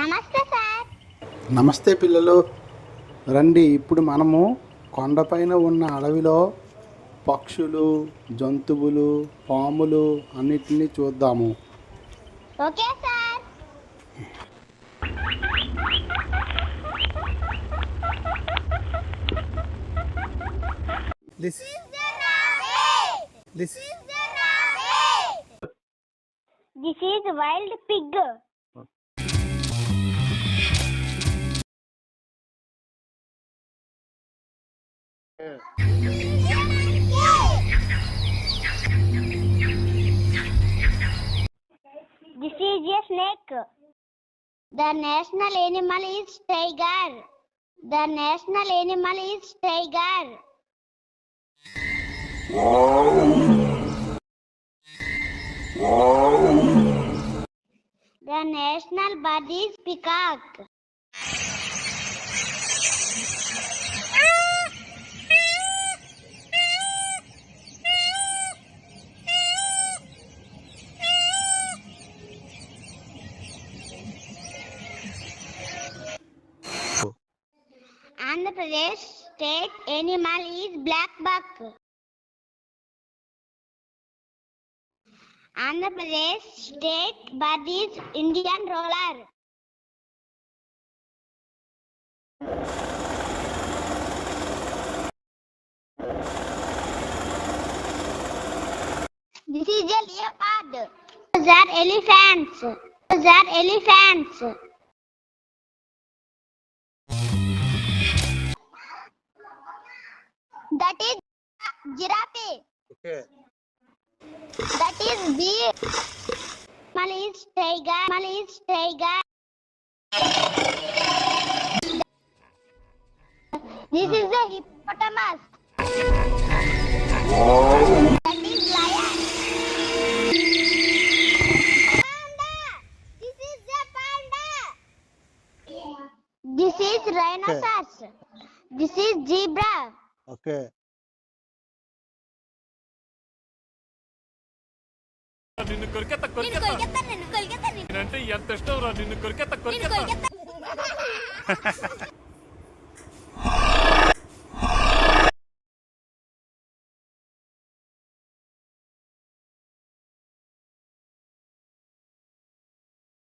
నమస్తే సార్ నమస్తే పిల్లలు రండి ఇప్పుడు మనము కొండపైన ఉన్న అడవిలో పక్షులు జంతువులు పాములు అన్నిటినీ చూద్దాము okay sir This is wild pig. This is a snake. The national animal is tiger. The national animal is tiger. Wow. Wow national bird is peacock. Oh. Andhra Pradesh state animal is black buck. Andhra Pradesh state bird is Indian roller. This is a leopard. Those are elephants. Those are elephants. That is giraffe. Okay. is big. Malise tiger, Malise tiger. This is a hippopotamus. Whoa. That is lion. Panda. This is a panda. This is rhinoceros. This is zebra. Okay. నిన్ను కొరికెత్త కొరికెత్త అంటే ఎంత ఇష్టం రా నిన్ను కొరికెత్త కొరికెత్త